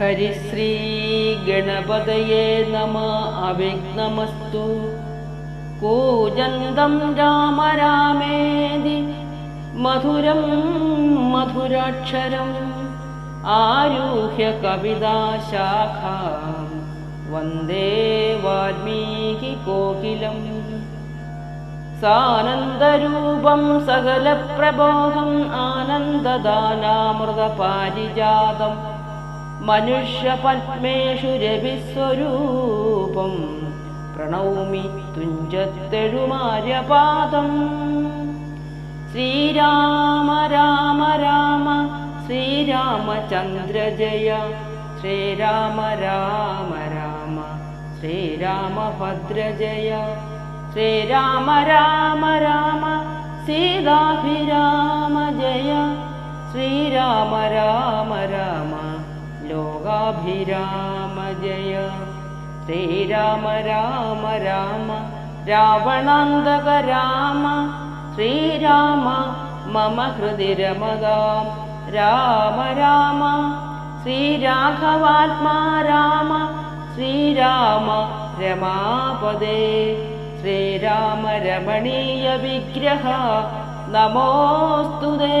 हरिश्रीगणपतये नम अविघ्नमस्तु। कूजन्दं राम रामेदि मधुरं मधुराक्षरम् आरुह्य कविदाशाखा वन्दे वाल्मीकिकोकिलम् सानन्दरूपं सकलप्रबोधम् आनन्ददानामृतपारिजातम् മനുഷ്യപത്മേഷു രവിസ്വരൂപം പ്രണൗമി തുഞ്ചത്തെഴുമാര്യപാദം. ശ്രീരാമ രാമ രാമ ശ്രീരാമചന്ദ്ര ജയ ശ്രീരാമ രാമ രാമ ശ്രീരാമഭദ്ര ജയ ശ്രീരാമ രാമ രാമ സീതാഭിരാമ ജയ ശ്രീരാമ രാമ രാമ. ലോകാഭിരാമ ജയ. ശ്രീരാമ രാമ രാമ രാവണാന്തക രാമ. ശ്രീരാമ മമ ഹൃദി രമതാം രാമ രാമ ശ്രീരാഘവാത്മാ രാമ. ശ്രീരാമ രമാപദേ ശ്രീരാമ രമണീയ വിഗ്രഹ നമോസ്തുതേ.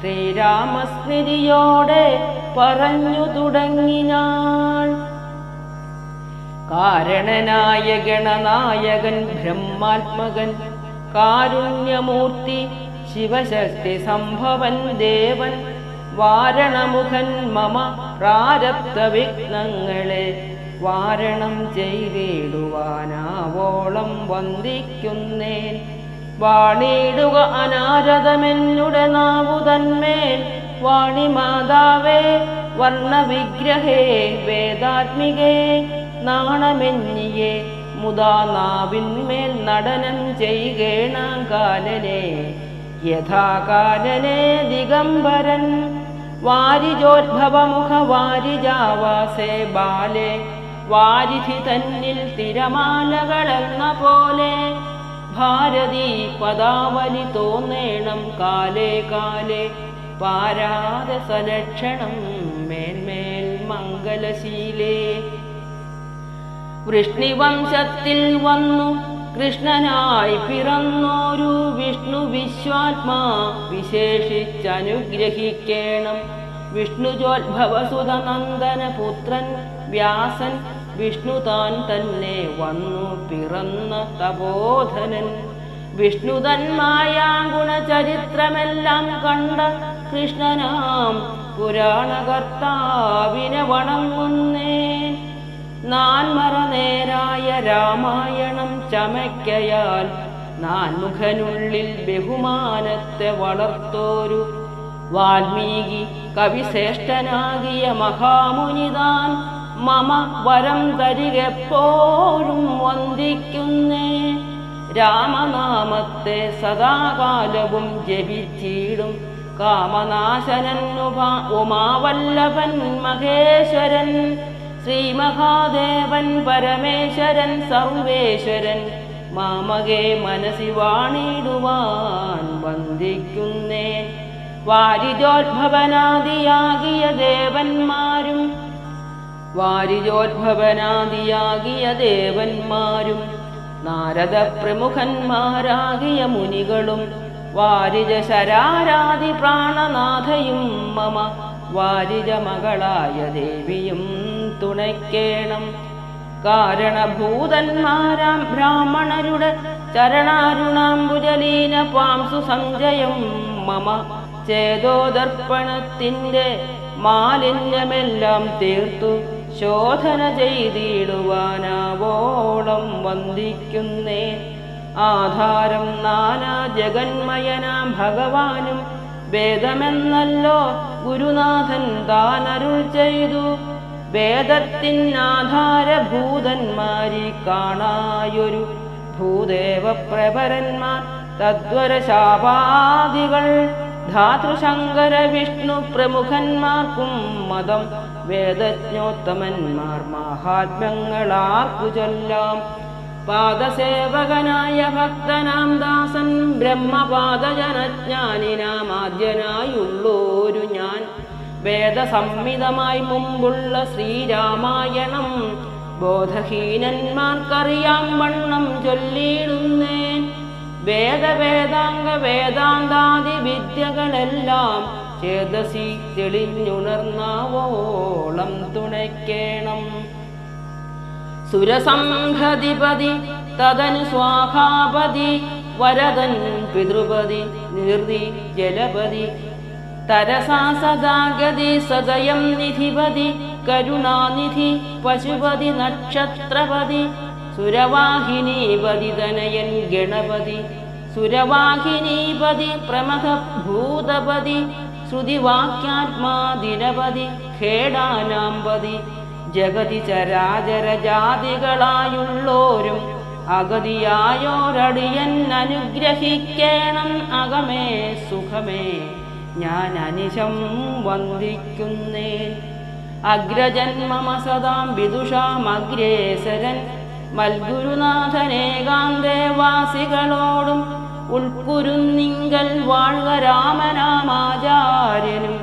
ശ്രീരാമസ്മൃതിയോടെ പറഞ്ഞു തുടങ്ങിനാൾ. കാരണനായ ഗണനായകൻ ബ്രഹ്മാത്മകൻ കാരുണ്യമൂർത്തി ശിവശക്തി സംഭവൻ ദേവൻ വാരണമുഖൻ മമ പ്രാരബ്ധ വിഘ്നങ്ങളെ വാരണം ചെയ്തിടുവാനാവോളം വന്ദിക്കുന്നേൻ. വാണിടുക അനാരതമെന്നുടെ നാവുതന്മേൽ. വാണിമാതാവേ വർണവിഗ്രഹേ വേദാത്മികേ നാണമെന്നിയെ മുതാ നാവിന്മേൽ നടനം ചെയ്കേണാകാലനെ. യഥാകാലനെ ദിഗംബരൻ വാരിജോദ്ഭവമുഖ വാരിജാവാസേ ബാലെ വാരിധി തന്നിൽ തിരമാലകളെന്ന പോലെ ഭാരതി പദാവലി തോന്നേണം കാലേ കാലേ. പാരാത സലക്ഷണം മേന്മേൽ മംഗലശീലേ. വൃഷ്ണിവംശത്തിൽ വന്നു കൃഷ്ണനായി പിറന്നോരു വിഷ്ണു വിശ്വാത്മാ വിശേഷിച്ചനുഗ്രഹിക്കേണം. വിഷ്ണുജോത്ഭവസുതനന്ദന പുത്രൻ വ്യാസൻ വിഷ്ണു താൻ തന്നെ വന്നു പിറന്ന തപോധനൻ. വിഷ്ണു ഗുണചരിത്രമെല്ലാം കണ്ട കൃഷ്ണനാം പുരാണകർത്താവിനെ വണങ്ങുന്നേ. നാൻമറ നേരായ രാമായണം ചമയ്ക്കയാൽ നാൻമുഖനുള്ളിൽ ബഹുമാനത്തെ വളർത്തോരു. വാൽമീകി കവിശ്രേഷ്ഠനാകിയ മഹാമുനിതാൻ മമ വരം തരികെപ്പോഴും വന്ദിക്കുന്നേ. രാമനാമത്തെ സദാകാലവും ജപിച്ചിടും. കാമനാശനൻ ഉമാവല്ലവൻ മഹേശ്വരൻ. ശ്രീമഹാദേവൻ പരമേശ്വരൻ സർവേശ്വരൻ. മാമകെ മനസ്സി വാണിടുവാൻ വന്ദിക്കുന്നേ. വാരിജോത്ഭവനാദിയാകിയ ദേവന്മാരും വാരിജോദ്ഭവനാദിയാകിയ ദേവന്മാരും നാരദ പ്രമുഖന്മാരാകിയ മുനികളും വാരിജ ശരാരാതി പ്രാണനാഥയും മമ വാരിജ മകളായ ദേവിയും തുണയ്ക്കേണം. കാരണഭൂതന്മാരാം ബ്രാഹ്മണരുടെ ചരണാരുണാംബുജലീന പാംസു സഞ്ജയം മമ ചേതോദർപ്പണത്തിന്റെ മാലിന്യമെല്ലാം തീർത്തു. ശോധന ചെയ്തിടുവാനാവോളം വന്ദിക്കുന്നേ ആധാരം നാനാ ജഗന്മയനാം ഭഗവാനും വേദമെന്നല്ലോ ഗുരുനാഥൻ താനരുൾ ചെയ്തു. വേദത്തിൻ ആധാരഭൂതന്മാരി കാണായൊരു ഭൂദേവ പ്രഭരന്മാർ തദ്വര ശാപാദികൾ ധാതൃശങ്കര വിഷ്ണു പ്രമുഖന്മാർക്കും മതം വേദജ്ഞോത്തമന്മാർ മഹാത്മ്യങ്ങളാർക്കു ചൊല്ലാം. പാദസേവകനായ ഭക്തനാം ദാസൻ ബ്രഹ്മപാദജനജ്ഞാനിനാമാദ്യനായുള്ളോരു ഞാൻ. വേദസംഹിതമായി മുമ്പുള്ള ശ്രീരാമായണം ബോധഹീനന്മാർക്കറിയാം വണ്ണം ചൊല്ലിയിടുന്നേൻ. വേദവേദാംഗ വേദാന്താദി വിദ്യകളെല്ലാം ചേതസി തെളിഞ്ഞുണർന്നാവോളം തുണയ്ക്കേണം. സുരസംഹതിപതി തദനു സ്വാഹാപതി വരദൻ പിതൃപതി നിർതി ജലപതി. തരസാ സദാഗതി സദയം നിധിപതി കരുണാനിധി പശുപതി നക്ഷത്രപതി. സുരവാഹിനീപതി തനയൻ ഗണപതി സുരവാഹിനീപതി പ്രമഥ ഭൂതപതി ശ്രുതിവാക്യാത്മാ ദിനപതി ഖേടാനാമ്പതി ജഗതി ചരാചരജാതികളായുള്ളോരും അഗതിയായോരടിയൻ അനുഗ്രഹിക്കേണം അകമേ സുഖമേ. ഞാൻ അനിശം വന്ദിക്കുന്നേൻ. അഗ്രജന്മമ സദാം വിദുഷാമഗ്രേസരൻ മൽഗുരുനാഥനേകാന്തേവാസികളോടും ഉൾക്കുരുന്നിങ്കൽ വാഴ്ക രാമനാമാചാര്യനും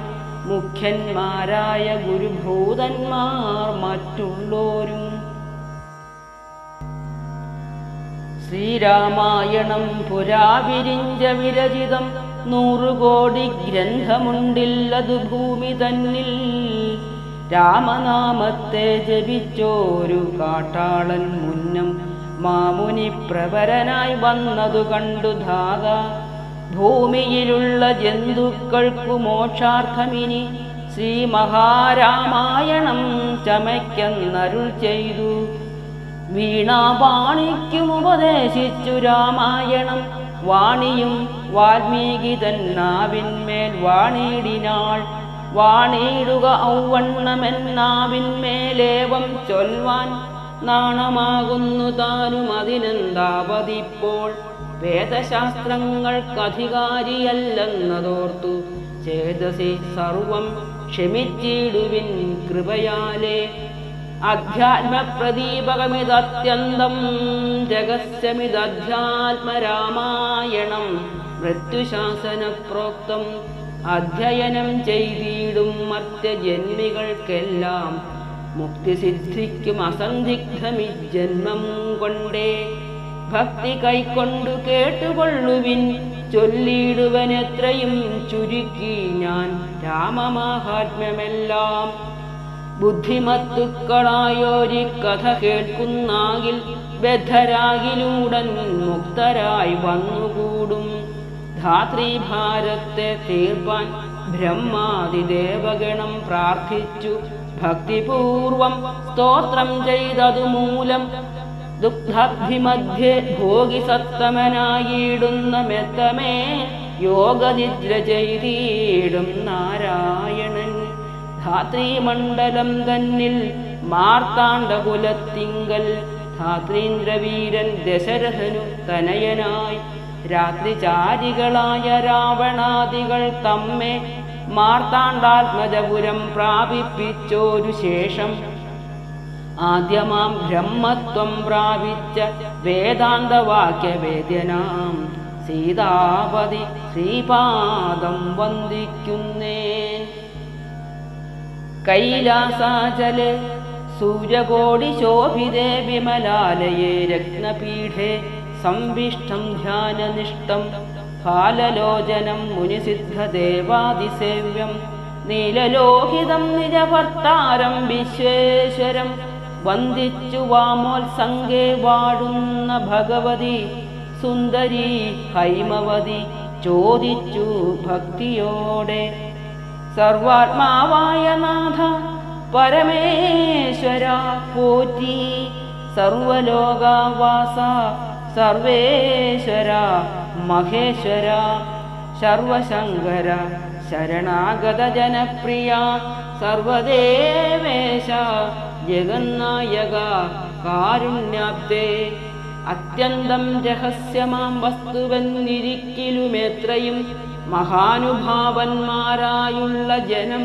മുഖ്യന്മാരായ ഗുരുഭൂതന്മാർ മറ്റുള്ളോരും. ശ്രീരാമായണം പുരാവിരിഞ്ച വിരചിതം നൂറുകോടി ഗ്രന്ഥമുണ്ടില്ലതു ഭൂമി തന്നിൽ. രാമനാമത്തെ ജപിച്ചോരു കാട്ടാളൻ മുന്നം മാമുനി പ്രവരനായി വന്നതു കണ്ടു ധാത. ഭൂമിയിലുള്ള ജന്തുക്കൾക്കു മോക്ഷാർത്ഥമിനി ശ്രീ മഹാരാമായണം ചമയ്ക്കെന്നരുൾ ചെയ്തു. വീണാപാണിക്കും ഉപദേശിച്ചു രാമായണം. വാണിയും വാൽമീകി തന്നാവിന്മേൽ വാണിയിടിനാൾ. വാണിയിടുക ഔവണ്ണമെന്നാവിന്മേലേവം ചൊൽവാൻ നാണമാകുന്നു താനും അതിനെന്താപതിപ്പോൾ വേദശാസ്ത്രങ്ങൾക്കധികാരിയല്ലെന്നതോർത്തു ചേതസി സർവം ക്ഷമിച്ചിടുവിൻ കൃപയാലേ. അധ്യാത്മപ്രദീപകമിതത്യന്തം ജഗസ്യമിതധ്യാത്മരാമായണം മൃത്യുശാസനപ്രോക്തം അധ്യയനം ചെയ്തിടും മർത്യജന്മികൾക്കെല്ലാം മുക്തിസിദ്ധിക്കും അസന്ധിഗ്ധമി ജന്മം കൊണ്ടേ ഭക്തി കൈക്കൊണ്ടു കേട്ടുകൊള്ളുവിൻ. ചൊല്ലിയിടുവൻ എത്രയും ചുരുക്കി ഞാൻ രാമമാഹാത്മ്യമെല്ലാം. ബുദ്ധിമത്തുക്കളായോരി കഥ കേൾക്കുന്നാകിൽ ബദ്ധരാകിലൂടൻ മുക്തരായി വന്നുകൂടും. ധാത്രീഭാരത്തെ തീർപ്പാൻ ബ്രഹ്മാതിദേവഗണം പ്രാർത്ഥിച്ചു. ഭക്തിപൂർവം സ്തോത്രം ചെയ്തതു മൂലം ദുഗ്ധാഭിമധ്യേ ഭോഗി സത്തമനായിടുന്ന മെത്തമേ യോഗനിദ്ര ചെയ്തിടും നാരായണൻ. ധാത്രീമണ്ഡലം തന്നിൽ മാർത്താണ്ഡകുലത്തിങ്കൽ ധാത്രീന്ദ്രവീരൻ ദശരഥനു തനയനായി. രാത്രിചാരികളായ രാവണാദികൾ തമ്മെ മാർത്താണ്ഡാത്മജപുരം പ്രാപിപ്പിച്ചോരു ശേഷം ആദ്യമാം ബ്രഹ്മത്വം പ്രാപിച്ച വേദാന്തവാക്യവേദ്യനാം സീതാപതി ശ്രീപാദം വന്ദിക്കുന്നേ കൈലാസാചലെ സൂര്യകോടി ശോഭിതേ വിമലാലയേ രത്നപീഠേ സംവിഷ്ടം ധ്യാനനിഷ്ടം ഫാലലോചനം മുനിസിദ്ധദേവാതിസേവ്യം നീലലോഹിതം നിജഭർത്താരം വിശ്വേശ്വരം വന്ദിച്ചു വാമോത്സംഗേ വാഴുന്ന ഭഗവതി സുന്ദരി ഹൈമവതി ചോദിച്ചു ഭക്തിയോടെ. സർവാത്മാവായ നാഥ പരമേശ്വര പോറ്റി സർവലോകാവാസ സർവേശ്വര മഹേശ്വര സർവശങ്കര ശരണാഗത ജനപ്രിയ സർവദേവേശ ജഗന്നായക കാരുണ്യാബ്ദേ. അത്യന്തം രഹസ്യമാം വസ്തുവെന്നിരിക്കലുമെത്രയും മഹാനുഭാവന്മാരായുള്ള ജനം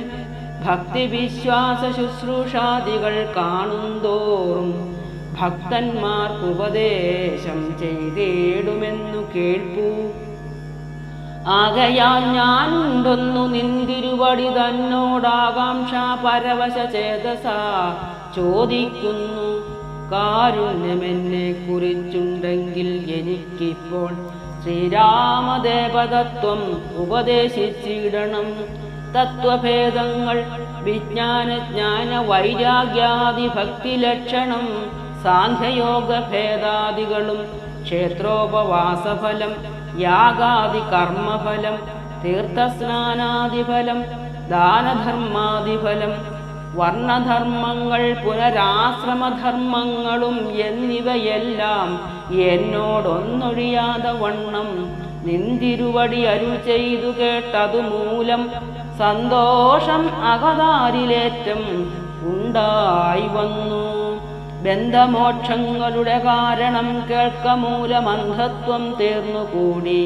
ഭക്തി വിശ്വാസ ശുശ്രൂഷാദികൾ കാണുന്തോറും ഭക്തന്മാർക്ക് ഉപദേശം ചെയ്തേടുമെന്നു കേൾപ്പൂ. ആകയാൽ ഞാനുണ്ടൊന്നു നിന്തിരുവടി തന്നോടാകാംക്ഷ പരവശ ചേതസ ചോദിക്കുന്നു. കാരുണ്യമെന്നെ കുറിച്ചുണ്ടെങ്കിൽ എനിക്കിപ്പോൾ ശ്രീരാമദേവതത്വം ഉപദേശിച്ചിടണം. തത്വഭേദങ്ങൾ വിജ്ഞാനജ്ഞാന വൈരാഗ്യാദി ഭക്തിലക്ഷണം സാന്ധ്യയോഗ ഭേദാദികളും ക്ഷേത്രോപവാസഫലം യാഗാദി കർമ്മഫലം തീർത്ഥസ്നാനാദിഫലം ദാനധർമാദിഫലം വർണധർമ്മങ്ങൾ പുനരാശ്രമധർമ്മങ്ങളും എന്നിവയെല്ലാം എന്നോടൊന്നൊഴിയാതെ വണ്ണം നിന്തിരുവടി അരുൾ ചെയ്തു കേട്ടതു മൂലം സന്തോഷം അകതാരിലേറ്റം ഉണ്ടായി വന്നു. ബന്ധമോക്ഷങ്ങളുടെ കാരണം കേൾക്കമൂലമന്ധത്വം തീർന്നുകൂടി.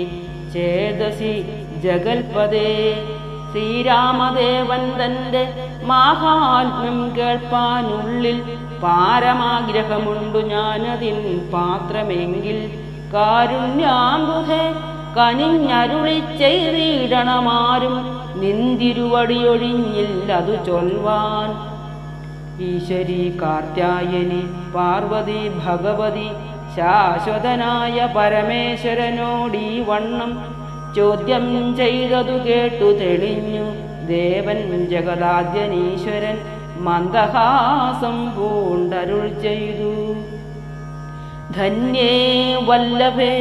ചേതസി ജഗൽപദേ ശ്രീരാമദേവൻ തന്റെ മാഹാത്മ്യം കേൾപ്പാനുള്ളിൽ പാരമാഗ്രഹമുണ്ടു ഞാനതിൻ പാത്രമെങ്കിൽ. കാരുണ്യാമ്പുധേ കനിഞ്ഞരുളി ചെയ്തിടണമാരും നിന്തിരുവടിയൊഴിഞ്ഞില്ലതു ചൊൽവാൻ ഈശ്വരി കാർത്യായനി പാർവതി ഭഗവതി ശാശ്വതനായ പരമേശ്വരനോടീ വണ്ണം ചോദ്യം ചെയ്തതു കേട്ടു തെളിഞ്ഞു. ദേവൻ ജഗദാദ്യനീശ്വരൻ മന്ദഹാസം പൂണ്ടരുൾ ചെയ്തു. ധന്യേ വല്ലഭേ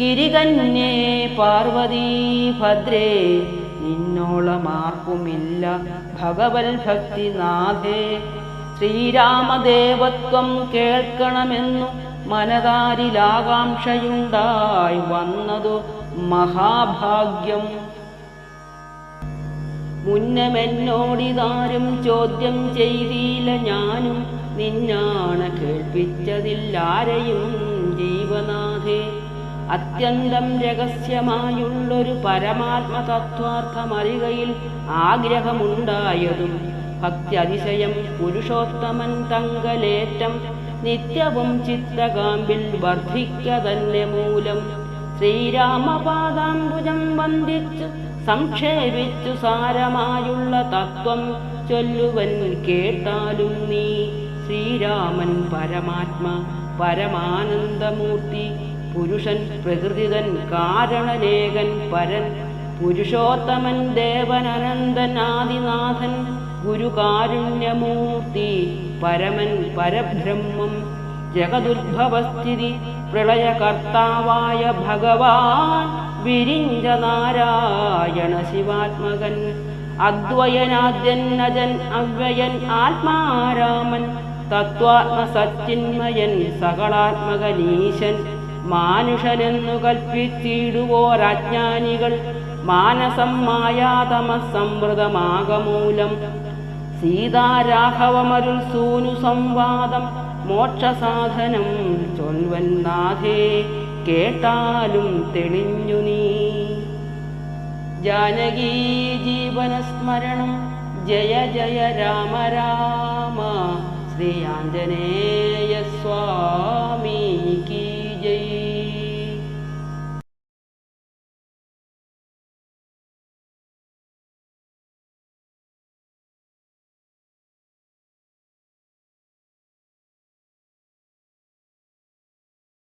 ഗിരികന്യേ പാർവതീ ഭദ്രേ നിന്നോളമാർക്കുമില്ല ഭഗവൽ ഭക്തിനാഥേ ശ്രീരാമദേവത്വം കേൾക്കണമെന്നു മനതാരിലാകാംക്ഷയുണ്ടായി വന്നതു മഹാഭാഗ്യം. മുന്നമെന്നോടിതാരും ചോദ്യം ചെയ്തില്ല ഞാനും. നിന്നാണ് കേൾപ്പിച്ചതില്ലാരെയും ജീവനാഥേ. അത്യന്തം രഹസ്യമായുള്ളൊരു പരമാത്മതത്വാർത്ഥമറികയിൽ ആഗ്രഹമുണ്ടായതും ഭക്തി പുരുഷോത്തമൻ തങ്കലേറ്റം നിത്യവും ചിത്തകാമ്പിൽ വർദ്ധിക്ക തന്നെ മൂലം ശ്രീരാമപാദാംബുജം വന്ദിച്ചു സംക്ഷേപിച്ചു സാരമായുള്ള തത്വം ചൊല്ലുവൻ കേട്ടാലും നീ ശ്രീരാമൻ പരമാത്മ പരമാനന്ദമൂർത്തി പുരുഷൻ പ്രകൃതിതൻ കാരണനേകൻ പരൻ പുരുഷോത്തമൻ ദേവൻ ആദിനാഥൻ ഗുരുകാരുണ്യമൂർത്തി പരമൻ പരബ്രഹ്മം ജഗദുദ്ഭവസ്ഥിതി പ്രളയകർത്താവായ ഭഗവാൻ വിരിഞ്ച നാരായണ ശിവാത്മകൻ അദ്വയനാദ്യൻ നജൻ അവ്യയൻ ആത്മാരാമൻ തത്വാത്മസച്ചിന്മയൻ സകളാത്മകനീശൻ മാനുഷനെന്നു കൽപ്പിച്ചിടുവോരാജ്ഞാനികൾ മാനസം മായാതമസംവൃതമാകമൂലം. സീതാരാഘവമരുൾ സൂനു സംവാദം മോക്ഷസാധനം ചൊൽവന്നാഥേ കേട്ടാലും തെളിഞ്ഞു നീ. ജാനകീ ജീവനസ്മരണം ജയ ജയ രാമ രാമ ശ്രീ ആഞ്ജനേയ